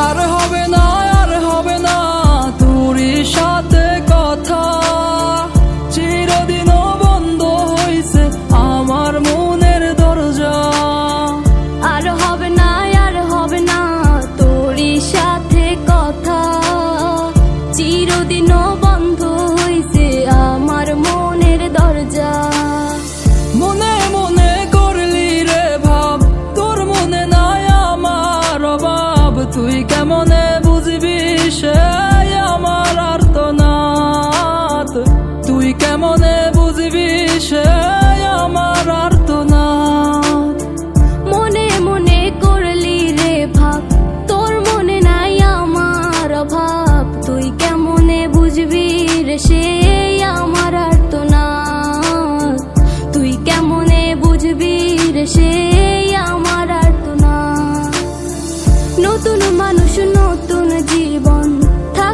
আর হবে না, আর হবে না তোর সাথে কথা। চিরদিনও বন্ধ হইছে আমার মনের দরজা। আর হবে না, আর হবে না তোর সাথে কথা। চিরদিনও তুই কেমনে বুঝবি সে আমার আর্তনাদ? তুই কেমনে বুঝবি সে আমার আর্তনাদ? মনে মনে করলি রে ভাব, তোর মনে নাই আমার অভাব। তুই কেমনে বুঝবি রে সে আমার না তুই কেমনে বুঝবি রে সে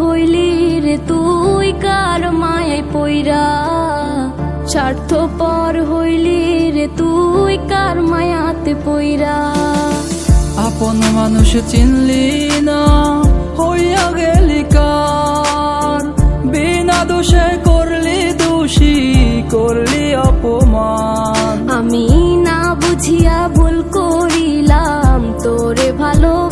হইলি রে তুই কার মায়ায় পইরা? স্বার্থ পর হইলি রে তুই কার মায়াতে পইরা? আপন মানুষ চিনলি না হইয়া গেলি কার? বিনা দোষে করলি দোষী করলি অপমান। আমি না বুঝিয়া ভুল করিলাম তোরে ভালোবেসে